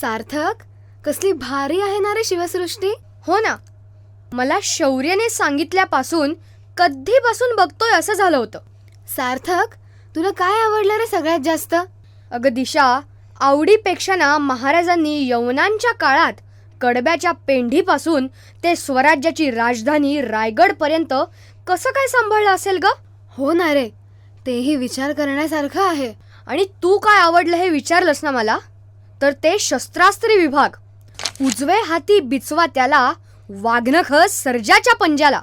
सार्थक कसली भारी आहे ना रे शिवसृष्टी. हो ना. मला शौर्यने सांगितल्यापासून कधीपासून बघतोय असं झालं होतं. सार्थक तुला काय आवडलं रे सगळ्यात जास्त? अगं दिशा आवडीपेक्षा ना महाराजांनी यवनांच्या काळात कडब्याच्या पेंढीपासून ते स्वराज्याची राजधानी रायगडपर्यंत कसं काय सांभाळलं असेल ग? हो ना रे. तेही विचार करण्यासारखं आहे. आणि तू काय आवडलं हे विचारलंस ना मला? तर ते शस्त्रास्त्री विभाग. उजवे हाती बिचवा त्याला वाघनख सर्जाच्या पंजाला.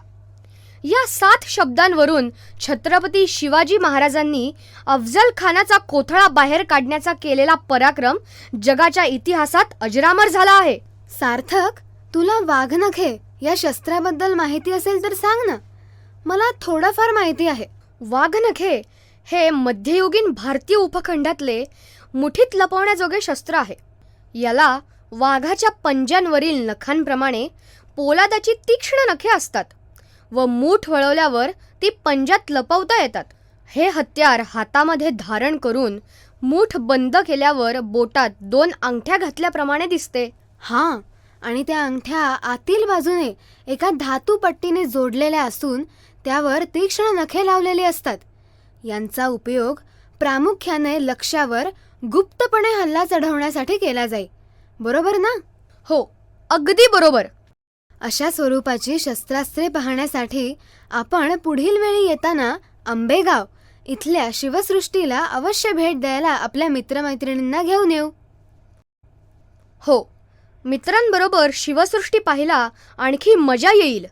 या सात शब्दांवरून छत्रपती शिवाजी महाराजांनी अफजल खानाचा कोथळा बाहेर काढण्याचा केलेला पराक्रम जगाच्या इतिहासात अजरामर झाला आहे. सार्थक तुला वाघनखे या शस्त्राबद्दल माहिती असेल तर सांग ना. मला थोडंफार माहिती आहे. वाघनखे हे मध्ययुगीन भारतीय उपखंडातले मुठीत लपवण्याजोगे शस्त्र आहे. याला वाघाच्या पंजांवरील नखांप्रमाणे पोलादाची तीक्ष्ण नखे असतात व मूठ वळवल्यावर ती पंजात लपवता येतात. हे हत्यार हातामध्ये धारण करून मूठ बंद केल्यावर बोटात दोन अंगठ्या घातल्याप्रमाणे दिसते. हां आणि त्या अंगठ्या आतील बाजूने एका धातू पट्टीने जोडलेल्या असून त्यावर तीक्ष्ण नखे लावलेले असतात. यांचा उपयोग प्रामुख्याने लक्ष्यावर गुप्तपणे हल्ला चढवण्यासाठी केला जाई. बरोबर ना? हो अगदी बरोबर. अशा स्वरूपाची शस्त्रास्त्रे पाहण्यासाठी आपण पुढील वेळी येताना आंबेगाव इथल्या शिवसृष्टीला अवश्य भेट द्यायला आपल्या मित्रमैत्रिणींना घेऊन येऊ. हो मित्रांबरोबर शिवसृष्टी पाहिला आणखी मजा येईल.